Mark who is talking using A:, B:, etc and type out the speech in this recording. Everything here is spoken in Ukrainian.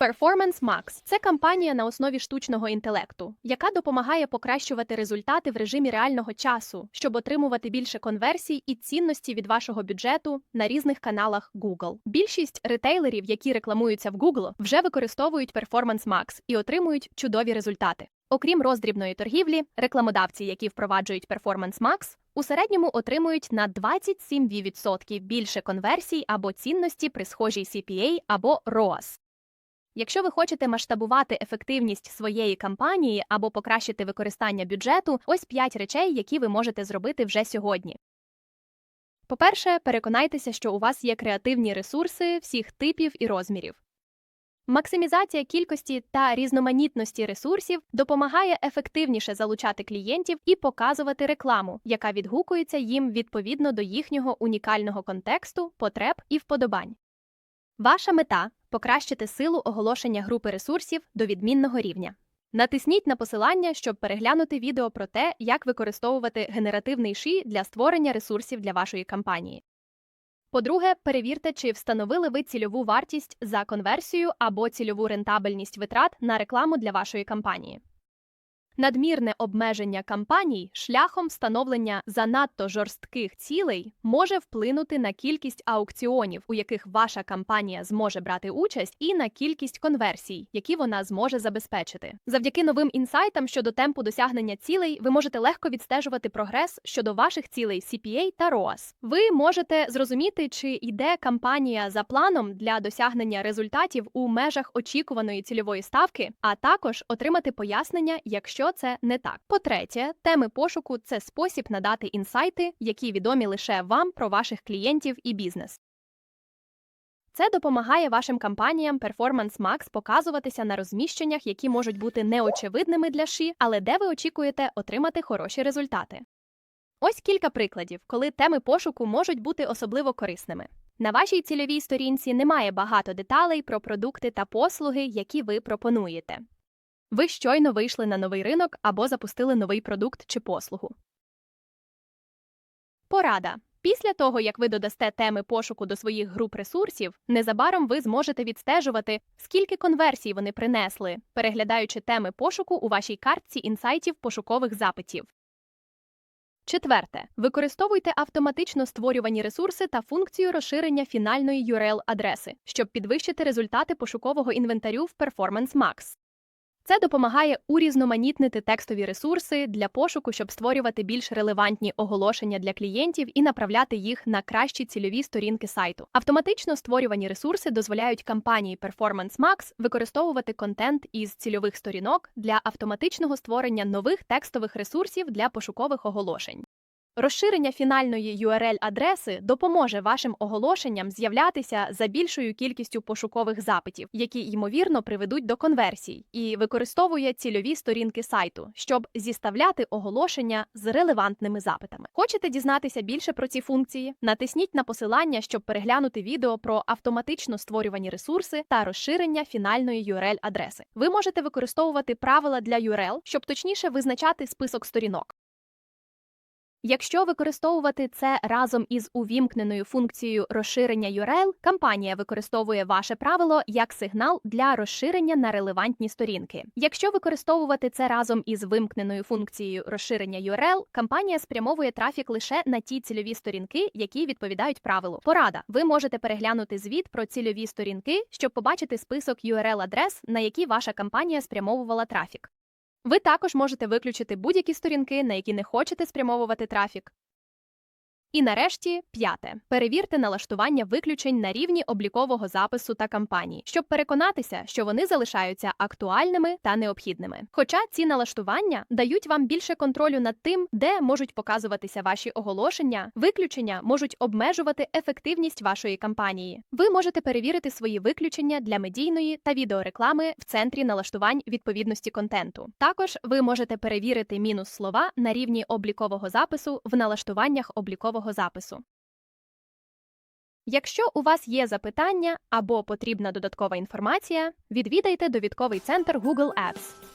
A: Performance Max – це кампанія на основі штучного інтелекту, яка допомагає покращувати результати в режимі реального часу, щоб отримувати більше конверсій і цінності від вашого бюджету на різних каналах Google. Більшість ретейлерів, які рекламуються в Google, вже використовують Performance Max і отримують чудові результати. Окрім роздрібної торгівлі, рекламодавці, які впроваджують Performance Max, у середньому отримують на 27% більше конверсій або цінності при схожій CPA або ROAS. Якщо ви хочете масштабувати ефективність своєї кампанії або покращити використання бюджету, ось 5 речей, які ви можете зробити вже сьогодні. По-перше, переконайтеся, що у вас є креативні ресурси всіх типів і розмірів. Максимізація кількості та різноманітності ресурсів допомагає ефективніше залучати клієнтів і показувати рекламу, яка відгукується їм відповідно до їхнього унікального контексту, потреб і вподобань. Ваша мета покращити силу оголошення групи ресурсів до відмінного рівня. Натисніть на посилання, щоб переглянути відео про те, як використовувати генеративний ші для створення ресурсів для вашої кампанії. По-друге, перевірте, чи встановили ви цільову вартість за конверсію або цільову рентабельність витрат на рекламу для вашої кампанії. Надмірне обмеження кампаній шляхом встановлення занадто жорстких цілей може вплинути на кількість аукціонів, у яких ваша кампанія зможе брати участь, і на кількість конверсій, які вона зможе забезпечити. Завдяки новим інсайтам щодо темпу досягнення цілей, ви можете легко відстежувати прогрес щодо ваших цілей CPA та ROAS. Ви можете зрозуміти, чи йде кампанія за планом для досягнення результатів у межах очікуваної цільової ставки, а також отримати пояснення, якщо це не так. По-третє, теми пошуку це спосіб надати інсайти, які відомі лише вам про ваших клієнтів і бізнес. Це допомагає вашим кампаніям Performance Max показуватися на розміщеннях, які можуть бути неочевидними для ші, але де ви очікуєте отримати хороші результати. Ось кілька прикладів, коли теми пошуку можуть бути особливо корисними. На вашій цільовій сторінці немає багато деталей про продукти та послуги, які ви пропонуєте. Ви щойно вийшли на новий ринок або запустили новий продукт чи послугу. Порада. Після того, як ви додасте теми пошуку до своїх груп ресурсів, незабаром ви зможете відстежувати, скільки конверсій вони принесли, переглядаючи теми пошуку у вашій картці інсайтів пошукових запитів. Четверте. Використовуйте автоматично створювані ресурси та функцію розширення фінальної URL-адреси, щоб підвищити результати пошукового інвентарю в Performance Max. Це допомагає урізноманітнити текстові ресурси для пошуку, щоб створювати більш релевантні оголошення для клієнтів і направляти їх на кращі цільові сторінки сайту. Автоматично створювані ресурси дозволяють кампанії Performance Max використовувати контент із цільових сторінок для автоматичного створення нових текстових ресурсів для пошукових оголошень. Розширення фінальної URL-адреси допоможе вашим оголошенням з'являтися за більшою кількістю пошукових запитів, які ймовірно приведуть до конверсій, і використовує цільові сторінки сайту, щоб зіставляти оголошення з релевантними запитами. Хочете дізнатися більше про ці функції? Натисніть на посилання, щоб переглянути відео про автоматично створювані ресурси та розширення фінальної URL-адреси. Ви можете використовувати правила для URL, щоб точніше визначати список сторінок. Якщо використовувати це разом із увімкненою функцією розширення URL, кампанія використовує ваше правило як сигнал для розширення на релевантні сторінки. Якщо використовувати це разом із вимкненою функцією розширення URL, кампанія спрямовує трафік лише на ті цільові сторінки, які відповідають правилу. Порада: ви можете переглянути звіт про цільові сторінки, щоб побачити список URL-адрес, на які ваша кампанія спрямовувала трафік. Ви також можете виключити будь-які сторінки, на які не хочете спрямовувати трафік. І нарешті, п'яте. Перевірте налаштування виключень на рівні облікового запису та кампанії, щоб переконатися, що вони залишаються актуальними та необхідними. Хоча ці налаштування дають вам більше контролю над тим, де можуть показуватися ваші оголошення, виключення можуть обмежувати ефективність вашої кампанії. Ви можете перевірити свої виключення для медійної та відеореклами в центрі налаштувань відповідності контенту. Також ви можете перевірити мінус слова на рівні облікового запису в налаштуваннях облікового запису. Якщо у вас є запитання або потрібна додаткова інформація, відвідайте довідковий центр Google Ads.